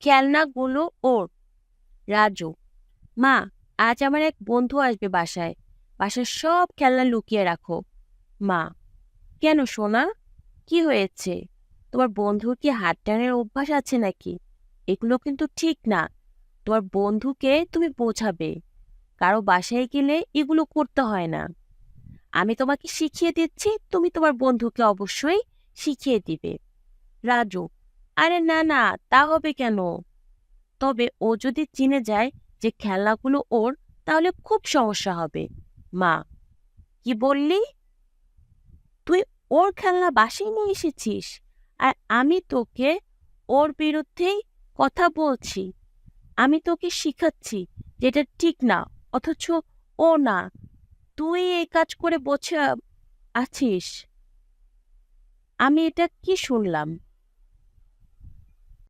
খেলনাগুলো ওর। রাজু, মা, আজ আমার এক বন্ধু আসবে বাসায়। বাসার সব খেলনা লুকিয়ে রাখো। মা, কেন সোনা? কি হয়েছে? তোমার বন্ধুর কি হাত টানের অভ্যাস আছে নাকি? এগুলো কিন্তু ঠিক না। তোমার বন্ধুকে তুমি বোঝাবে। কারও বাসায় গেলে এগুলো করতে হয় না। আমি তোমাকে শিখিয়ে দিচ্ছি, তুমি তোমার বন্ধুকে অবশ্যই শিখিয়ে দিবে। রাজু আরে না না, তা হবে কেন? তবে ও যদি চিনে যায় যে খেলনাগুলো ওর, তাহলে খুব সমস্যা হবে। মা, কি বললি? তুই ওর খেলনা বাসায় নিয়ে এসেছিস? আর আমি তোকে ওর বিরুদ্ধেই কথা বলছি। আমি তোকে শিখাচ্ছি যেটা ঠিক না, অথচ ও না। তুই এই কাজ করে বসে আছিস। আমি এটা কি শুনলাম?